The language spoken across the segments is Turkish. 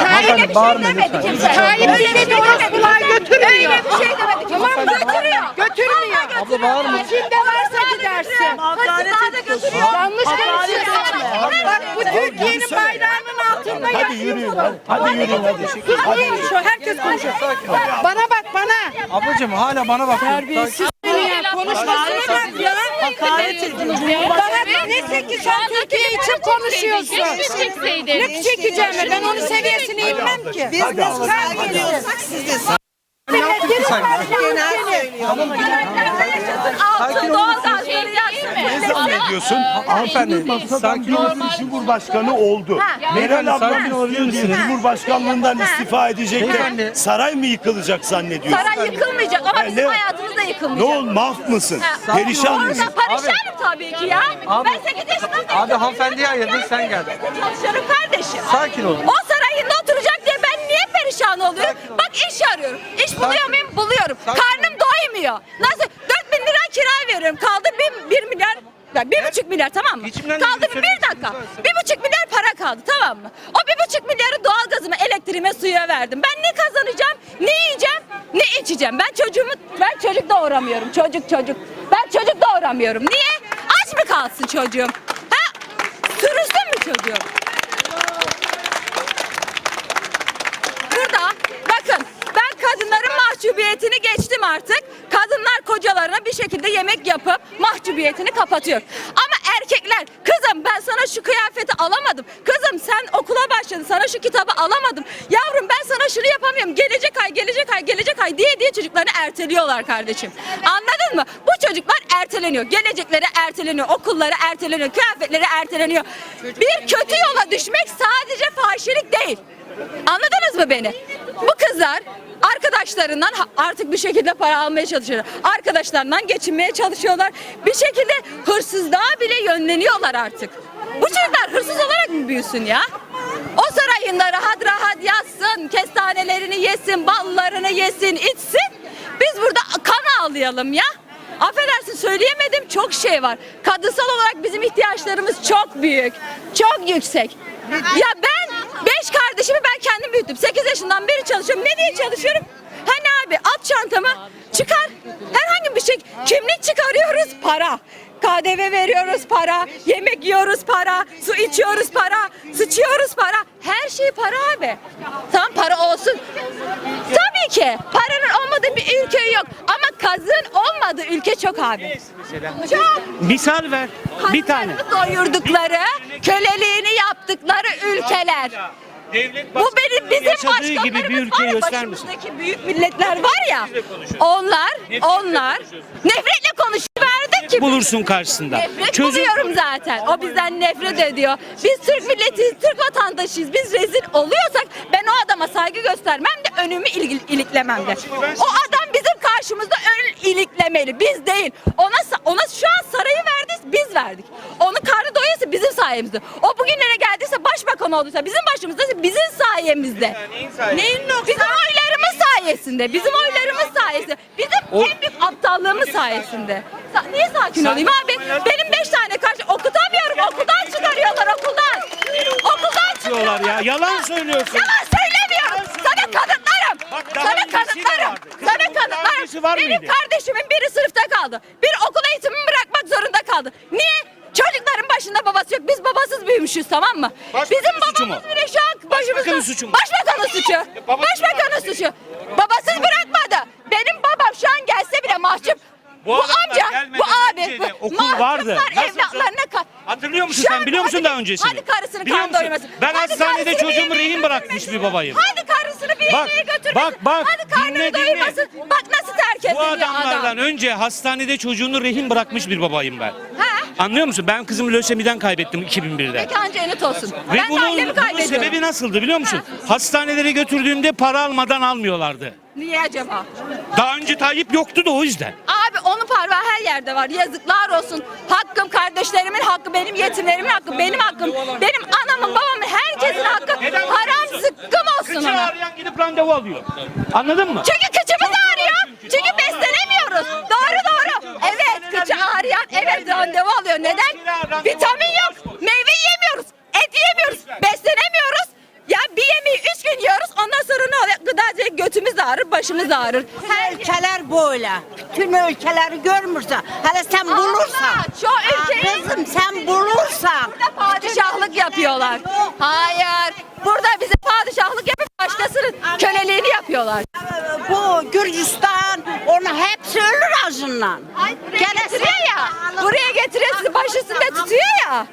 Öyle bir şey demedi kimse. Öyle bir şey demedi kimse. götürmüyor. Öyle bir şey demedi. Tamam, götürüyor. Götürmüyor. Abla bağırma. İçinde varsa gidersin. Hırsızlar da götürüyor. Yanlış konuşuyorsun. Bak bu Türkiye'nin bayrağının altında Hadi yürüyün. Hadi, yürüyün hadi. Herkes konuşuyor. Bana bak bana. Ablacığım hala bana bak. Terbiyesiz ya. Konuşmasına bak ya. Hakaret ediyorsun. Bana ki sen Türkiye için konuşuyorsun. Ne çekeceğim ben onun seviyesine inmem ki. Biz de saygılıyorsak siz de Altın doğalgazları yaksın. Zannediyorsun. Hanımefendi sakin olun. Cumhurbaşkanı oldu. Meral Beyefendi, abla sakin olabilir diye misiniz? Cumhurbaşkanlığından istifa edecek de Beyefendi. saray mı yıkılacak zannediyorsun? Saray yıkılmayacak ama Ya bizim ne- hayatımız da Ne yıkılmayacak. ol maf mısın? Ha, Perişan mısın? Orada perişanım tabii ki ya. Abi- ben 8 yaşındayım. Abi hanımefendiye ayırdın, sen geldin. Çalışıyorum kardeşim. Sakin olun. O sarayında oturacak diye ben niye perişan oluyorum? Bak iş arıyorum. İş buluyor muyum? Buluyorum. Sakin Karnım doymuyor. Nasıl? 4 bin lira kira veriyorum. Kaldı 1, milyar. Ya bir buçuk milyar tamam mı? İçimden de Kaldı bir bir, dakika. Bir buçuk milyar para kaldı tamam mı? O bir buçuk milyarı doğalgazıma, elektriğime, suya verdim. Ben ne kazanacağım, ne yiyeceğim, ne içeceğim? Ben çocuğumu, ben çocuk doğuramıyorum. Çocuk çocuk. Ben çocuk doğuramıyorum. Niye? Aç mı kalsın çocuğum? Ha? Sürünsün mü çocuğum? Burada bakın ben kadınların mahcubiyetini geçtim artık. Kocalarına bir şekilde yemek yapıp mahcubiyetini kapatıyor. Ama erkekler kızım ben sana şu kıyafeti alamadım. Kızım sen okula başladın sana şu kitabı alamadım. Yavrum ben sana şunu yapamıyorum. Gelecek ay gelecek ay gelecek ay diye diye çocuklarını erteliyorlar kardeşim. Anladın mı? Bu çocuklar erteleniyor. Gelecekleri erteleniyor. Okulları erteleniyor. Kıyafetleri erteleniyor. Bir kötü yola düşmek sadece fahişelik değil. Anladınız mı beni? Bu kızlar arkadaşlarından artık bir şekilde para almaya çalışıyorlar. Arkadaşlarından geçinmeye çalışıyorlar. Bir şekilde hırsızlığa bile yönleniyorlar artık. Bu çocuklar hırsız olarak mı büyüsün ya? O sarayında rahat rahat yatsın, kestanelerini yesin, ballarını yesin, içsin. Biz burada kan ağlayalım ya. Affedersin söyleyemedim çok şey var. Kadınsal olarak bizim ihtiyaçlarımız çok büyük. Çok yüksek. Ya ben beş kardeşimi ben kendim büyüttüm. 8 yaşından beri çalışıyorum. Ne diye çalışıyorum? Hani abi at çantamı çıkar. Herhangi bir şey. Kimlik çıkarıyoruz para. KDV veriyoruz para, yemek yiyoruz para, su içiyoruz para, sıçıyoruz para. Her şey para abi. Tamam para olsun. Tabii ki paranın olmadığı bir ülke yok. Kazın olmadığı ülke çok abi. Çok. Misal ver. Bir tane. Doyurdukları, köleliğini yaptıkları ülkeler. Devlet Bu benim bizim yaşadığı gibi bir başkanlarımız ülkeyi var ya, göster misin? başımızdaki büyük milletler var ya. Onlar, onlar nefretle konuşuyor. Verdik ki bulursun karşısında. Nefret Çözüm buluyorum zaten. O bizden nefret ediyor. Biz Türk milletiyiz, Türk vatandaşıyız. Biz rezil oluyorsak ben o adama saygı göstermem de önümü ilgi, iliklemem de. O adam bizim karşımızda ön iliklemeli. Biz değil. Ona ona şu an sarayı verdi, biz verdik. Onun karnı doyuyorsa bizim sayemizde. O bugünlere geldiyse başbakan olduysa bizim başımızda bizim sayemizde. Neyin Bizim oylarımız sayesinde. Bizim oylarımız sayesinde. Bizim en büyük aptallığımız sayesinde. Sa- niye sakin olayım abi? Benim beş tane karşı okutamıyorum. Okuldan çıkarıyorlar okuldan. Okuldan diyorlar çıkarıyorlar. ya. Yalan söylüyorsun. Yalan söylemiyorum. Sana kanıtlarım. Sana kanıtlarım. Sana daha öncesi var. Benim mıydı? kardeşimin biri sınıfta kaldı. Bir okul eğitimini bırakmak zorunda kaldı. Niye? Çocukların başında babası yok. Biz babasız büyümüşüz tamam mı? Başbakanın Bizim suçu mu? babamız bile şu an başımızda. Başbakanın suçu mu? Başbakanın suçu. babası Başbakanın suçu. Babasız bırakmadı. Benim babam şu an gelse bile mahcup. Bu Bu, amca, bu abi, bu okul vardı. Evlatlarına ka- Hatırlıyor musun Şu sen? Biliyor musun daha öncesini? Hadi karısını Biliyor kan doyurmasın. Ben Hadi hastanede çocuğumu rehin bırakmış bir babayım. Hadi karısını bir Bak, götürmesin. bak, bak, Hadi karnını dinle, dinle. doyurmasın. Bak nasıl terk Bu ediliyor adamlardan adam. önce hastanede çocuğunu rehin bırakmış bir babayım ben. Ha? Anlıyor musun? Ben kızımı lösemiden kaybettim 2001'de. Mekan cennet olsun. Ve ben de bunun, ailemi bunun kaybediyorum. sebebi nasıldı biliyor musun? Hastanelere götürdüğümde para almadan almıyorlardı. Niye acaba? Daha önce Tayyip yoktu da o yüzden. Abi onun parmağı her yerde var. Yazıklar olsun. Hakkım kardeşlerimin hakkı, benim yetimlerimin hakkı, benim hakkım, benim anamın, babamın, herkesin hakkı. Haram zıkkım olsun Kıçı ona. ağrıyan gidip randevu alıyor. Anladın mı? Çünkü kıçımız ağrıyor. Çünkü beslenemiyoruz. Doğru. Evet randevu alıyor. Neden? Vitamin yok. Meyve yemiyoruz. Et yemiyoruz. Beslenemiyoruz. Ya bir yemeği üç gün yiyoruz. Ondan sonra ne oluyor? Gıdacıya şey, götümüz ağrır, başımız ağrır. Her ülkeler böyle. Tüm ülkeleri görmürsen, hele sen bulursan. Şu ah ülkeyi Kızım sen bulursan. burada padişahlık yapıyorlar. Hayır. Burada bize padişahlık yapıp başkasının köleliğini yapıyorlar. Bu Gürcistan, onu hepsi ölür ağzından. Getiriyor ya. Buraya getiriyor sizi baş üstünde tutuyor ya.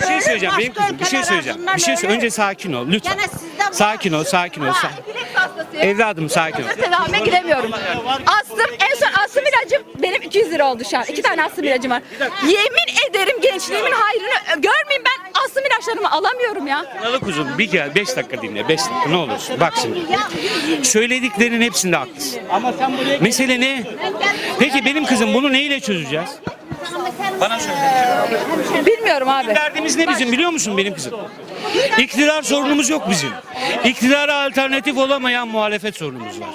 Bir şey söyleyeceğim benim kızım. Bir şey söyleyeceğim. Bir şey söyle. Önce sakin ol lütfen. Sakin ol, sakin ol. sa- Epilepsi hastasıyım. Evladım sakin ol. Tedavime gidemiyorum. Astım, en son astım ilacım benim 200 lira oldu şu an. İki tane astım ilacım var. Yemin ederim gençliğimin hayrını görmeyeyim ben astım ilaçlarımı alamıyorum ya. Kınalı kuzum bir kere 5 dakika dinle 5 dakika ne olursun bak şimdi. Söylediklerin hepsinde haklısın. Ama sen buraya Mesele ne? Peki benim kızım bunu neyle çözeceğiz? Bana söyle. Bilmiyorum abi. Derdimiz ne bizim biliyor musun benim kızım? İktidar sorunumuz yok bizim. İktidara alternatif olamayan muhalefet sorunumuz var.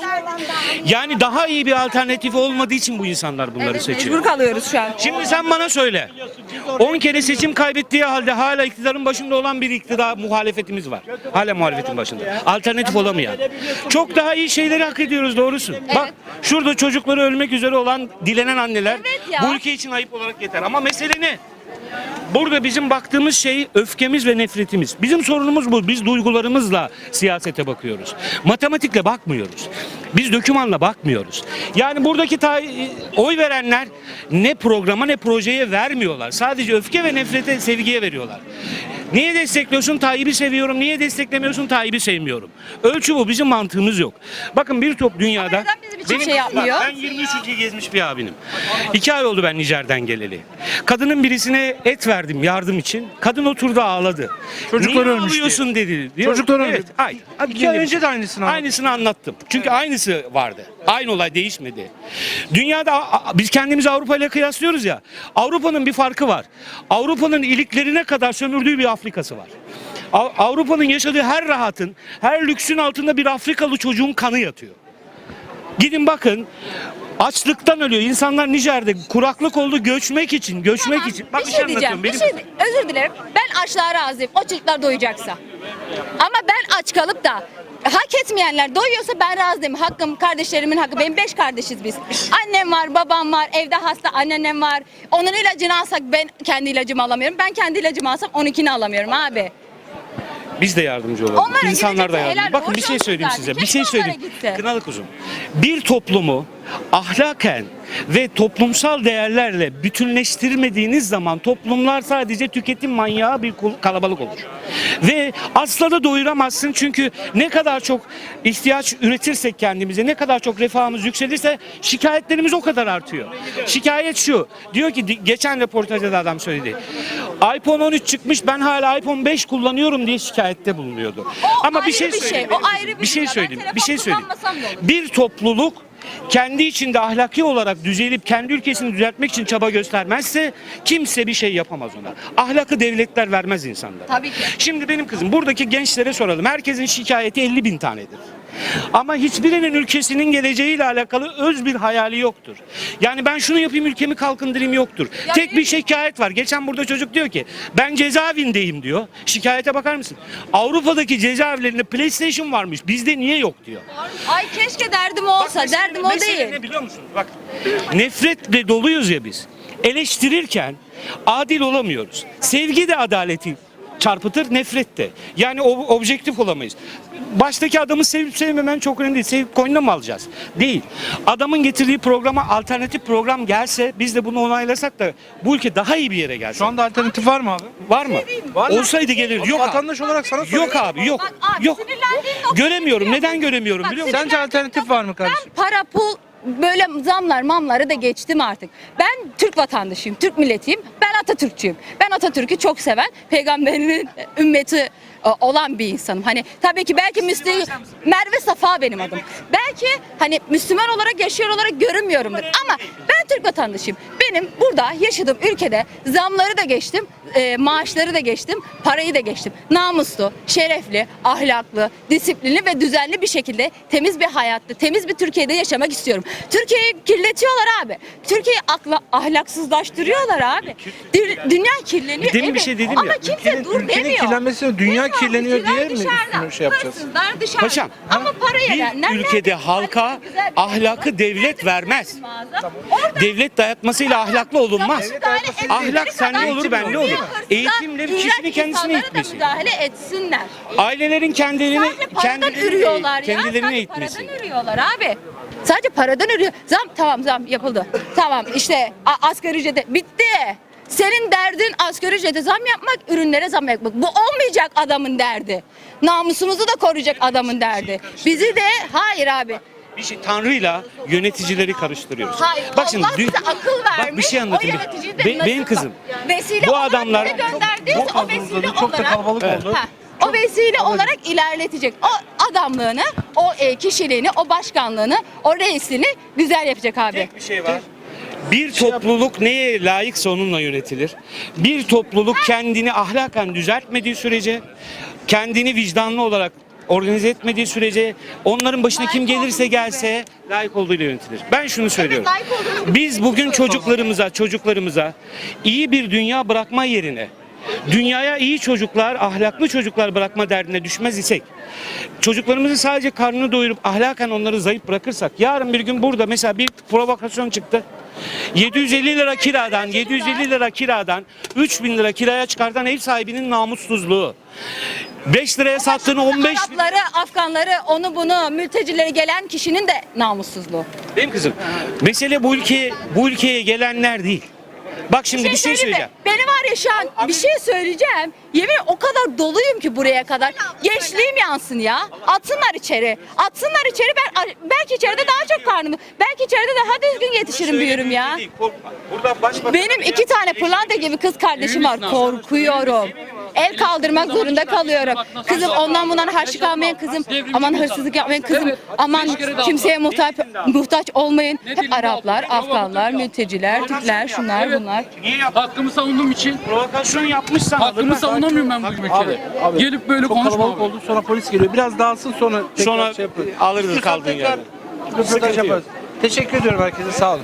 Yani daha iyi bir alternatif olmadığı için bu insanlar bunları Evet, seçiyor. mecbur kalıyoruz şu an. Şimdi sen bana söyle. 10 kere seçim kaybettiği halde hala iktidarın başında olan bir iktidar muhalefetimiz var. Hala muhalefetin başında. Alternatif olamayan. Çok daha iyi şeyleri hak ediyoruz doğrusun. Bak şurada çocukları ölmek üzere olan dilenen anneler Evet ya. bu ülke için ayıp olarak yeter. Ama mesele ne? Burada bizim baktığımız şey öfkemiz ve nefretimiz. Bizim sorunumuz bu. Biz duygularımızla siyasete bakıyoruz. Matematikle bakmıyoruz. Biz dökümanla bakmıyoruz. Yani buradaki oy verenler ne programa ne projeye vermiyorlar. Sadece öfke ve nefrete, sevgiye veriyorlar. Niye destekliyorsun? Tayyip'i seviyorum. Niye desteklemiyorsun? Tayyip'i sevmiyorum. Ölçü bu. Bizim mantığımız yok. Bakın bir top dünyada... Benim- şey yapmıyor? Bak, ben 23 ülke gezmiş bir abinim. İki ay oldu ben Nijer'den geleli. Kadının birisine et verdim yardım için. Kadın oturdu ağladı. Çocukları Niye ölmüş ağlıyorsun dedi. Diyor. Evet, ölmüş. Hayır. Hadi İki ay önce de aynısını anlattın. Aynısını anlattım. Çünkü aynısı vardı. Aynı olay değişmedi. Dünyada biz kendimizi Avrupa ile kıyaslıyoruz ya. Avrupa'nın bir farkı var. Avrupa'nın iliklerine kadar sömürdüğü bir Afrikası var. Av- Avrupa'nın yaşadığı her rahatın, her lüksün altında bir Afrikalı çocuğun kanı yatıyor. Gidin bakın. Açlıktan ölüyor. İnsanlar Nijer'de kuraklık oldu göçmek için, göçmek Tamam, için. Bak bir şey diyeceğim. Bir şey, özür dilerim. Ben açlığa razıyım. O çocuklar doyacaksa. Ama ben aç kalıp da hak etmeyenler doyuyorsa ben razıyım. Hakkım, kardeşlerimin hakkı. Benim beş kardeşiz biz. Annem var, babam var, evde hasta anneannem var. Onun ilacını alsak ben kendi ilacımı alamıyorum. Ben kendi ilacımı alsam onunkini alamıyorum abi. Biz de yardımcı olalım. Onlara İnsanlar da yardımcı. helal Bakın bir şey olsun söyleyeyim zaten. size. Bir Keşke şey onlara söyleyeyim. gitse. Kınalı kuzum. Bir toplumu ahlaken ve toplumsal değerlerle bütünleştirmediğiniz zaman toplumlar sadece tüketim manyağı bir kalabalık olur. Ve asla da doyuramazsın çünkü ne kadar çok ihtiyaç üretirsek kendimize, ne kadar çok refahımız yükselirse şikayetlerimiz o kadar artıyor. Şikayet şu. Diyor ki geçen röportajda da adam söyledi. iPhone 13 çıkmış ben hala iPhone 5 kullanıyorum diye şikayette bulunuyordu. O Ama bir şey bir şey, söyleyeyim. o ayrı bir bir şey. Ben söyleyeyim. Bir şey söyleyeyim. Bir topluluk kendi içinde ahlaki olarak düzelip kendi ülkesini düzeltmek için çaba göstermezse kimse bir şey yapamaz ona. Ahlakı devletler vermez insanlara. Tabii ki. Şimdi benim kızım buradaki gençlere soralım. Herkesin şikayeti 50 bin tanedir. Ama hiçbirinin ülkesinin geleceğiyle alakalı öz bir hayali yoktur. Yani ben şunu yapayım ülkemi kalkındırayım yoktur. Ya Tek bir şikayet var. Geçen burada çocuk diyor ki ben cezaevindeyim diyor. Şikayete bakar mısın? Avrupa'daki cezaevlerinde PlayStation varmış. Bizde niye yok diyor. Ay keşke derdim olsa. Bak mesele- derdim o mesele değil. Ne biliyor musun? Bak nefretle doluyuz ya biz. Eleştirirken adil olamıyoruz. Sevgi de adaleti çarpıtır, nefret de. Yani ob- objektif olamayız. Baştaki adamı sevip sevmemen çok önemli değil. Sevip koynuna mı alacağız? Değil. Adamın getirdiği programa alternatif program gelse biz de bunu onaylasak da bu ülke daha iyi bir yere gelse. Şu anda alternatif var mı abi? var mı? Var mı? Olsaydı gelirdi. Yok abi. Vatandaş olarak sana soruyorum. Yok abi yok. Bak abi, Yok. Göremiyorum. Neden göremiyorum Bak, biliyor musun? Sence alternatif var mı kardeşim? Ben para pul böyle zamlar mamları da geçtim artık. Ben Türk vatandaşıyım, Türk milletiyim. Ben Atatürkçüyüm. Ben Atatürk'ü çok seven, peygamberinin ümmeti e, olan bir insanım. Hani tabii ki belki Müslüman Merve Safa benim adım. Belki hani Müslüman olarak yaşıyor olarak görünmüyorumdur ama ben Türk vatandaşıyım. Benim burada yaşadığım ülkede zamları da geçtim, e, maaşları da geçtim, parayı da geçtim. Namuslu, şerefli, ahlaklı, disiplinli ve düzenli bir şekilde temiz bir hayatta, temiz bir Türkiye'de yaşamak istiyorum. Türkiye'yi kirletiyorlar abi. Türkiye'yi akla, ahlakssızlaştırıyorlar abi. Dü- dünya kirleniyor. Demin bir evet. şey dedim Ama ya, kimse ülkenin- dur ülkenin demiyor. kirlenmesi, dünya Demiyor, kirleniyor ülkeler diye mi dışarıda, şey yapacağız? hırsızlar dışarıda. Paşam, Ama paraya bir gelenler ülkede nerede? halka güzel- ahlakı devlet vermez. Orada Devlet dayatmasıyla ahlaklı olunmaz. müdahale ettikleri Ahlak sende kadar olur, bende olur. hırsızlar, Eğitimle iğrenç kişinin kendisine insanlara da eğitmesi. müdahale etsinler. Ailelerin kendilerini Sadece paradan kendilerini, ürüyorlar ya. kendilerini Sadece eğitmesi. paradan ürüyorlar abi. Sadece paradan ürüyor. Zam tamam zam yapıldı. Tamam işte a- asgari ücrete bitti. Senin derdin asgari ücrete zam yapmak, ürünlere zam yapmak. Bu olmayacak adamın derdi. Namusumuzu da koruyacak adamın derdi. Bizi de hayır abi. Bir şey Tanrı'yla yöneticileri karıştırıyoruz. Hayır. Bak şimdi Allah dün- bize akıl vermiş. Bak bir şey anlatayım. O Be- benim kızım. Vesile Bu olarak adamlar- gönderdiyse o vesile uzadı, çok da olarak kalabalık oldu. Ha, o vesile olarak ilerletecek. O adamlığını, o e, kişiliğini, o başkanlığını, o reisliğini güzel yapacak abi. Tek bir şey var. Bir topluluk neye layıksa onunla yönetilir. Bir topluluk kendini ahlaken düzeltmediği sürece, kendini vicdanlı olarak organize etmediği sürece onların başına kim gelirse gelse layık olduğuyla yönetilir. Ben şunu söylüyorum. layık Biz bugün çocuklarımıza, çocuklarımıza iyi bir dünya bırakma yerine dünyaya iyi çocuklar, ahlaklı çocuklar bırakma derdine düşmez isek, çocuklarımızın sadece karnını doyurup ahlaken onları zayıf bırakırsak, yarın bir gün burada mesela bir provokasyon çıktı. 750 lira kiradan, 750 lira kiradan 3000 lira kiraya çıkartan ev sahibinin namussuzluğu. 5 liraya sattığını 15 Arapları, Afganları, onu bunu, mültecileri gelen kişinin de namussuzluğu. Benim kızım. Mesele bu ülkeye bu ülkeye gelenler değil. Bak şimdi bir şey söyleyeyim mi? söyleyeceğim. Beni var ya şu an bir şey söyleyeceğim. Yemin o kadar doluyum ki buraya kadar. Gençliğim yansın ya. Atsınlar içeri. Atsınlar içeri. Ben belki içeride daha çok karnım. Belki içeride daha düzgün yetişirim büyürüm ya. Burada başbakan Benim iki tane pırlanta gibi kız kardeşim var. Korkuyorum. El kaldırmak zorunda kalıyorum. Kızım ondan bundan harçlık almayın kızım. Aman hırsızlık yapmayın kızım. Aman kimseye muhtaç muhtaç olmayın. Hep Araplar, Afganlar, mülteciler, Türkler, şunlar bunlar. niye yaptın? Hakkımı savunduğum için Provokasyon yapmışsan hakkımı savunamıyorum ben bu ülkede. Gelip böyle konuşma oldu sonra polis geliyor. Biraz dağılsın sonra tekrar Sonra şey yaparız. alırız kaldığın yerden. Röportaj yaparız. Teşekkür ediyorum herkese sağ olun.